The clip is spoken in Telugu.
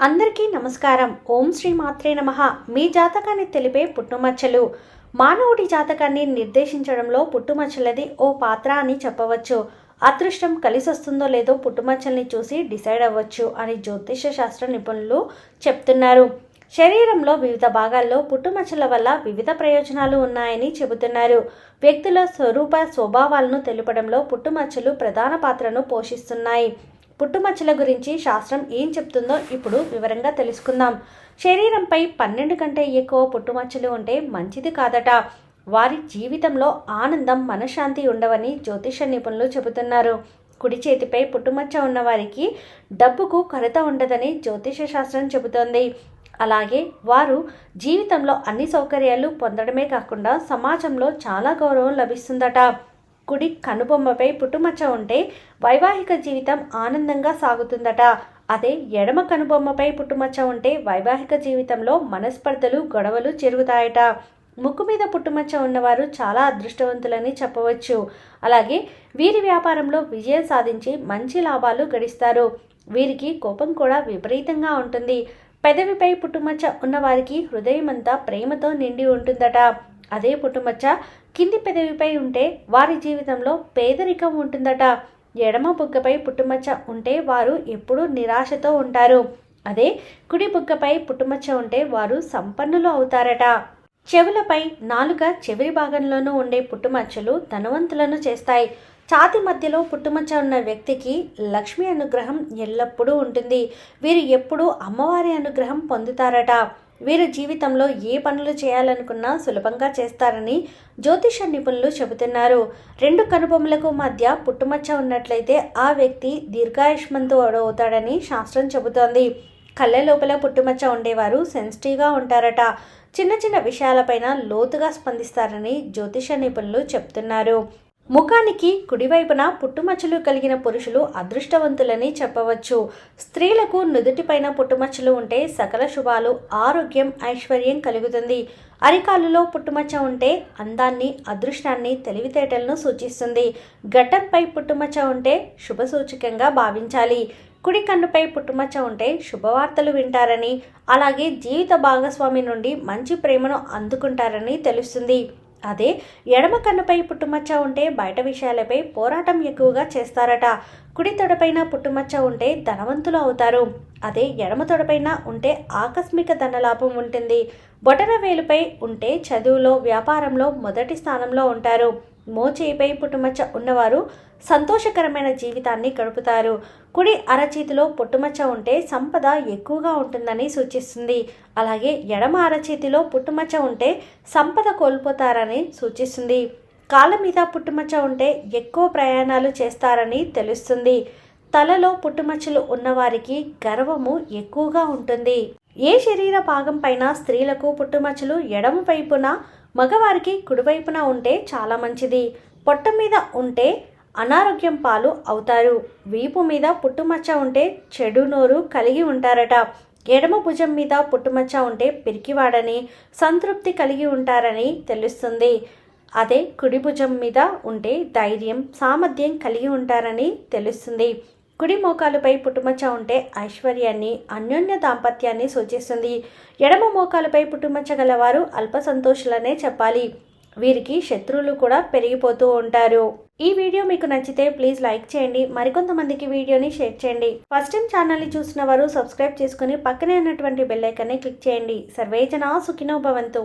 అందరికీ నమస్కారం. ఓం శ్రీ మాత్రే నమ. మీ జాతకాన్ని తెలిపే పుట్టుమచ్చలు. మానవుడి జాతకాన్ని నిర్దేశించడంలో పుట్టుమచ్చలది ఓ పాత్ర అని చెప్పవచ్చు. అదృష్టం కలిసి వస్తుందో లేదో పుట్టుమచ్చల్ని చూసి డిసైడ్ అవ్వచ్చు అని జ్యోతిష శాస్త్ర నిపుణులు చెప్తున్నారు. శరీరంలో వివిధ భాగాల్లో పుట్టుమచ్చల వల్ల వివిధ ప్రయోజనాలు ఉన్నాయని చెబుతున్నారు. వ్యక్తుల స్వరూప స్వభావాలను తెలుపడంలో పుట్టుమచ్చలు ప్రధాన పాత్రను పోషిస్తున్నాయి. పుట్టుమచ్చల గురించి శాస్త్రం ఏం చెప్తుందో ఇప్పుడు వివరంగా తెలుసుకుందాం. శరీరంపై పన్నెండు కంటే ఎక్కువ పుట్టుమచ్చలు ఉంటే మంచిది కాదట. వారి జీవితంలో ఆనందం మనశ్శాంతి ఉండవని జ్యోతిష నిపుణులు చెబుతున్నారు. కుడి చేతిపై పుట్టుమచ్చ ఉన్నవారికి డబ్బుకు కొరత ఉండదని జ్యోతిష శాస్త్రం చెబుతోంది. అలాగే వారు జీవితంలో అన్ని సౌకర్యాలు పొందడమే కాకుండా సమాజంలో చాలా గౌరవం లభిస్తుందట. కుడి కనుబొమ్మపై పుట్టుమచ్చ ఉంటే వైవాహిక జీవితం ఆనందంగా సాగుతుందట. అదే ఎడమ కనుబొమ్మపై పుట్టుమచ్చ ఉంటే వైవాహిక జీవితంలో మనస్పర్ధలు గొడవలు జరుగుతాయట ముక్కు మీద పుట్టుమచ్చ ఉన్నవారు చాలా అదృష్టవంతులని చెప్పవచ్చు. అలాగే వీరి వ్యాపారంలో విజయం సాధించి మంచి లాభాలు గడిస్తారు. వీరికి కోపం కూడా విపరీతంగా ఉంటుంది. పెదవిపై పుట్టుమచ్చ ఉన్నవారికి హృదయమంతా ప్రేమతో నిండి ఉంటుందట. అదే పుట్టుమచ్చ కింది పెదవిపై ఉంటే వారి జీవితంలో పేదరికం ఉంటుందట. ఎడమ బుగ్గపై పుట్టుమచ్చ ఉంటే వారు ఎప్పుడూ నిరాశతో ఉంటారు. అదే కుడి బుగ్గపై పుట్టుమచ్చ ఉంటే వారు సంపన్నులు అవుతారట. చెవులపై నాలుక చెవిరి భాగంలోనూ ఉండే పుట్టుమచ్చలు ధనవంతులను చేస్తాయి. ఛాతి మధ్యలో పుట్టుమచ్చ ఉన్న వ్యక్తికి లక్ష్మి అనుగ్రహం ఎల్లప్పుడూ ఉంటుంది. వీరు ఎప్పుడూ అమ్మవారి అనుగ్రహం పొందుతారట. వీరు జీవితంలో ఏ పనులు చేయాలనుకున్నా సులభంగా చేస్తారని జ్యోతిష నిపుణులు చెబుతున్నారు. రెండు కనుబొమ్మలకు మధ్య పుట్టుమచ్చ ఉన్నట్లయితే ఆ వ్యక్తి దీర్ఘాయుష్మంతుడు అవుతాడని శాస్త్రం చెబుతోంది. కళ్ళ లోపల పుట్టుమచ్చ ఉండేవారు సెన్సిటివ్గా ఉంటారట. చిన్న చిన్న విషయాలపైన లోతుగా స్పందిస్తారని జ్యోతిష నిపుణులు చెప్తున్నారు ముఖానికి కుడివైపున పుట్టుమచ్చలు కలిగిన పురుషులు అదృష్టవంతులని చెప్పవచ్చు. స్త్రీలకు నుదుటిపైన పుట్టుమచ్చలు ఉంటే సకల శుభాలు ఆరోగ్యం ఐశ్వర్యం కలుగుతుంది. అరికాలులో పుట్టుమచ్చ ఉంటే అందాన్ని అదృష్టాన్ని తెలివితేటలను సూచిస్తుంది. గడ్డంపై పుట్టుమచ్చ ఉంటే శుభ సూచకంగా భావించాలి. కుడి కన్నుపై పుట్టుమచ్చ ఉంటే శుభవార్తలు వింటారని అలాగే జీవిత భాగస్వామి నుండి మంచి ప్రేమను అందుకుంటారని తెలుస్తుంది. అదే ఎడమ కన్నుపై పుట్టుమచ్చ ఉంటే బయట విషయాలపై పోరాటం ఎక్కువగా చేస్తారట. కుడి తొడపైన పుట్టుమచ్చ ఉంటే ధనవంతులు అవుతారు. అదే ఎడమ తొడపైన ఉంటే ఆకస్మిక ధనలాభం ఉంటుంది. బొటన వేలుపై ఉంటే చదువులో వ్యాపారంలో మొదటి స్థానంలో ఉంటారు. మోచేయిపై పుట్టుమచ్చ ఉన్నవారు సంతోషకరమైన జీవితాన్ని గడుపుతారు. కుడి అరచేతిలో పుట్టుమచ్చ ఉంటే సంపద ఎక్కువగా ఉంటుందని సూచిస్తుంది. అలాగే ఎడమ అరచేతిలో పుట్టుమచ్చ ఉంటే సంపద కోల్పోతారని సూచిస్తుంది. కాళ్ళ మీద పుట్టుమచ్చ ఉంటే ఎక్కువ ప్రయాణాలు చేస్తారని తెలుస్తుంది. తలలో పుట్టుమచ్చలు ఉన్నవారికి గర్వము ఎక్కువగా ఉంటుంది. ఏ శరీర భాగం పైన స్త్రీలకు పుట్టుమచ్చలు ఎడమ వైపున మగవారికి కుడివైపున ఉంటే చాలా మంచిది. పొట్ట మీద ఉంటే అనారోగ్యం పాలు అవుతారు. వీపు మీద పుట్టుమచ్చ ఉంటే చెడు నోరు కలిగి ఉంటారట. ఎడమ భుజం మీద పుట్టుమచ్చ ఉంటే పిరికివాడని సంతృప్తి కలిగి ఉంటారని తెలుస్తుంది. అదే కుడి భుజం మీద ఉంటే ధైర్యం సామర్థ్యం కలిగి ఉంటారని తెలుస్తుంది. కుడి మోకాలుపై పుట్టుమచ్చ ఉంటే ఐశ్వర్యాన్ని అన్యోన్య దాంపత్యాన్ని సూచిస్తుంది. ఎడమ మోకాలుపై పుట్టుమచ్చ గలవారు అల్ప సంతోషులనే చెప్పాలి. వీరికి శత్రువులు కూడా పెరిగిపోతూ ఉంటారు. ఈ వీడియో మీకు నచ్చితే ప్లీజ్ లైక్ చేయండి. మరికొంతమందికి వీడియోని షేర్ చేయండి. ఫస్ట్ టైం ఛానల్ని చూసిన వారు సబ్స్క్రైబ్ చేసుకుని పక్కనే ఉన్నటువంటి బెల్లైకన్ని క్లిక్ చేయండి. సర్వేజన సుఖినో భవంతు.